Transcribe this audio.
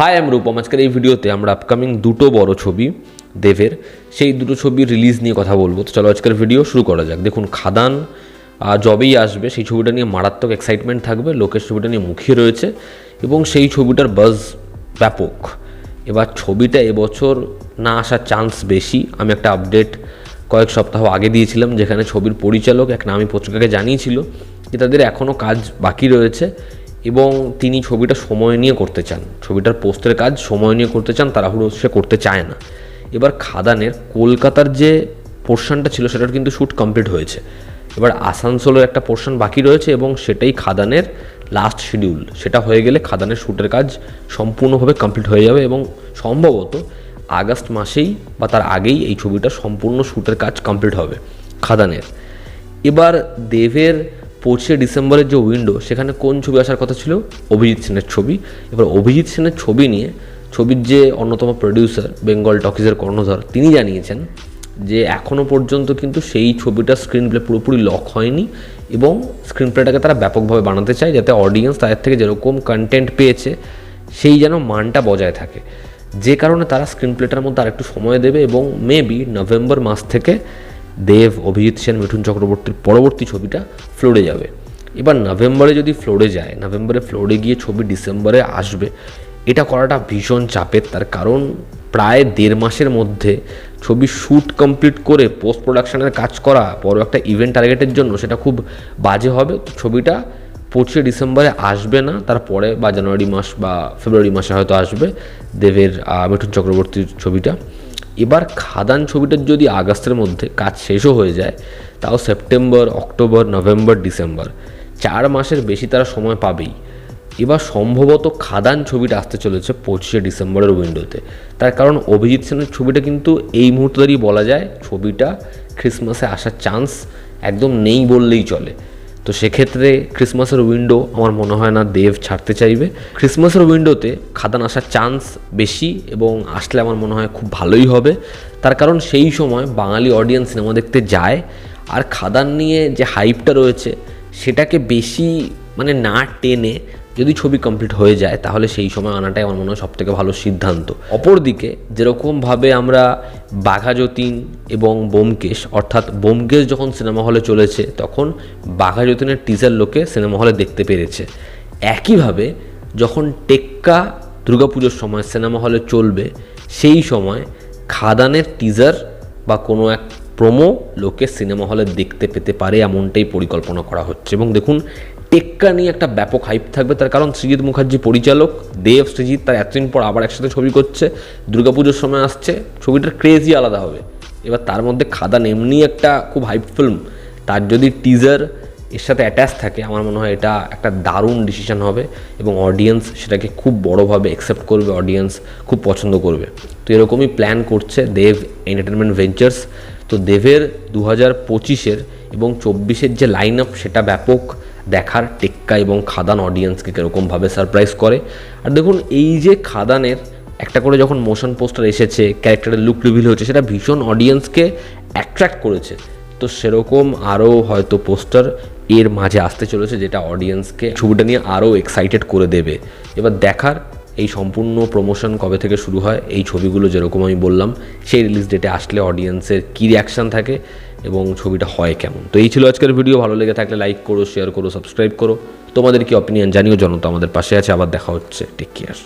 High M Rupam আজকের এই ভিডিওতে আমরা আপকামিং দুটো বড় ছবি দেবের। সেই দুটো ছবি রিলিজ নিয়ে কথা বলব। তো চলো আজকের ভিডিও শুরু করা যাক। দেখুন, খাদান যবেই আসবে, সেই ছবিটা নিয়ে মারাত্মক এক্সাইটমেন্ট থাকবে, লোকের ছবিটা নিয়ে মুখিয়ে রয়েছে এবং সেই ছবিটার বাজ ব্যাপক। এবার ছবিটা এবছর না আসার চান্স বেশি। আমি একটা আপডেট কয়েক সপ্তাহ আগে দিয়েছিলাম, যেখানে ছবির পরিচালক, এক নামী পত্রিকাকে জানিয়েছিল যে তাদের এখনও কাজ বাকি রয়েছে। এবং তিনি ছবিটা সময় নিয়ে করতে চান। ছবিটার পোস্টের কাজ সময় নিয়ে করতে চান, তাড়াহুড়ো সে করতে চায় না। এবার খাদানের কলকাতার যে পোর্শনটা ছিল, সেটার কিন্তু শ্যুট কমপ্লিট হয়েছে। এবার আসানসোলের একটা পোর্শন বাকি রয়েছে এবং সেটাই খাদানের লাস্ট শিডিউল সেটা হয়ে গেলে খাদানের শ্যুটের কাজ সম্পূর্ণভাবে কমপ্লিট হয়ে যাবে এবং সম্ভবত আগস্ট মাসেই বা তার আগেই এই ছবিটা সম্পূর্ণ শ্যুটের কাজ কমপ্লিট হবে খাদানের। এবার দেবের পঁচিশে ডিসেম্বরের যে উইন্ডো সেখানে কোন ছবি আসার কথা ছিল? অভিজিৎ সেনের ছবি। এবার অভিজিৎ সেনের ছবি নিয়ে, ছবির যে অন্যতম প্রডিউসার বেঙ্গল টকিজের কর্ণধর, তিনি জানিয়েছেন যে এখনও পর্যন্ত কিন্তু সেই ছবিটা স্ক্রিন প্লে পুরোপুরি লক হয়নি এবং স্ক্রিন প্লেটাকে তারা ব্যাপকভাবে বানাতে চায় যাতে অডিয়েন্স তাদের থেকে যেরকম কন্টেন্ট পেয়েছে, সেই যেন মানটা বজায় থাকে। যে কারণে তারা স্ক্রিন প্লেটার মধ্যে আরেকটু সময় দেবে এবং মেবি নভেম্বর মাস থেকে দেব, অভিজিৎ সেন, মিঠুন চক্রবর্তীর পরবর্তী ছবিটা ফ্লোরে যাবে। এবার নভেম্বরে যদি ফ্লোরে যায়, নভেম্বরে ফ্লোরে গিয়ে ছবি ডিসেম্বরে আসবে, এটা করাটা ভীষণ চাপের তার। কারণ প্রায় দেড় মাসের মধ্যে ছবি শ্যুট কমপ্লিট করে পোস্ট প্রোডাকশনের কাজ করা বড় একটা ইভেন্ট টার্গেটের জন্য সেটা খুব বাজে হবে। তো ছবিটা পঁচিশে ডিসেম্বরে আসবে না, তারপরে বা জানুয়ারি মাস বা ফেব্রুয়ারি মাসে হয়তো আসবে দেবের মিঠুন চক্রবর্তীর ছবিটা। এবার খাদান ছবিটার যদি আগস্টের মধ্যে কাজ শেষও হয়ে যায়, তাও সেপ্টেম্বর, অক্টোবর, নভেম্বর, ডিসেম্বর। চার মাসের বেশি তারা সময় পাবেই। এবার সম্ভবত খাদান ছবিটা আসতে চলেছে পঁচিশে ডিসেম্বরের উইন্ডোতে তার কারণ অভিজিৎ সেনের ছবিটা কিন্তু এই মুহূর্তে বলা যায়, ছবিটা ক্রিসমাসে আসার চান্স একদম নেই বললেই চলে। তো সেক্ষেত্রে ক্রিসমাসের উইন্ডো আমার মনে হয় না দেব ছাড়তে চাইবে। ক্রিসমাসের উইন্ডোতে খাদান আসার চান্স বেশি এবং আসলে আমার মনে হয় খুব ভালোই হবে। তার কারণ সেই সময় বাঙালি অডিয়েন্স সিনেমা দেখতে যায় আর খাদান নিয়ে যে হাইপটা রয়েছে, সেটাকে বেশি মানে না টেনে যদি ছবি কমপ্লিট হয়ে যায়, তাহলে সেই সময় আনাটাই আমার মনে হয় সবথেকে ভালো সিদ্ধান্ত। অপরদিকে, যেরকমভাবে আমরা বাঘা যতীন এবং বোমকেশ, অর্থাৎ বোমকেশ যখন সিনেমা হলে চলেছে, তখন বাঘা যতীনের টিজার লোকে সিনেমা হলে দেখতে পেরেছে। একইভাবে, যখন টেক্কা দুর্গাপুজোর সময় সিনেমা হলে চলবে, সেই সময় খাদানের টিজার বা কোনো এক প্রোমো লোকে সিনেমা হলে দেখতে পেতে পারে এমনটাই পরিকল্পনা করা হচ্ছে। এবং দেখুন, টেক্কা নিয়ে একটা ব্যাপক হাইপ থাকবে, তার কারণ সৃজিৎ মুখার্জি পরিচালক, দেব, সৃজিৎ তার এতদিন পর আবার একসাথে ছবি করছে, দুর্গাপুজোর সময় আসছে, ছবিটার ক্রেজই আলাদা হবে। এবার তার মধ্যে খাদান এমনি একটা খুব হাইপ ফিল্ম তার যদি টিজার এর সাথে অ্যাটাচ থাকে, আমার মনে হয় এটা একটা দারুণ ডিসিশন হবে এবং অডিয়েন্স সেটাকে খুব বড়োভাবে অ্যাকসেপ্ট করবে অডিয়েন্স খুব পছন্দ করবে। তো এরকমই প্ল্যান করছে দেব এন্টারটেনমেন্ট ভেঞ্চার্স তো দেবের দু হাজার পঁচিশের এবং চব্বিশের যে লাইন আপ সেটা ব্যাপক দেখার টেক্কা এবং খাদান অডিয়েন্সকে কীরকমভাবে সারপ্রাইজ করে। আর দেখুন, এই যে খাদানের একটা করে যখন মোশন পোস্টার এসেছে ক্যারেক্টারের লুক রিভিল হয়েছে, সেটা ভীষণ অডিয়েন্সকে অ্যাট্রাক্ট করেছে। তো সেরকম আরও হয়তো পোস্টার এর মাঝে আসতে চলেছে, যেটা অডিয়েন্সকে ছবিটা নিয়ে আরও এক্সাইটেড করে দেবে। এবার দেখার এই সম্পূর্ণ প্রমোশন কবে থেকে শুরু হয়, এই ছবিগুলো যেরকম আমি বললাম, সেই রিলিজ ডেটে আসলে অডিয়েন্সের কী রিয়াকশান থাকে এবং ছবিটা হয় কেমন। তো এই ছিল আজকের ভিডিও ভালো লেগে থাকলে লাইক করো শেয়ার করো সাবস্ক্রাইব করো। তোমাদের কি অপিনিয়ন জানিও, জনতা আমাদের পাশে আছে, আবার দেখা হচ্ছে টেক কেয়ার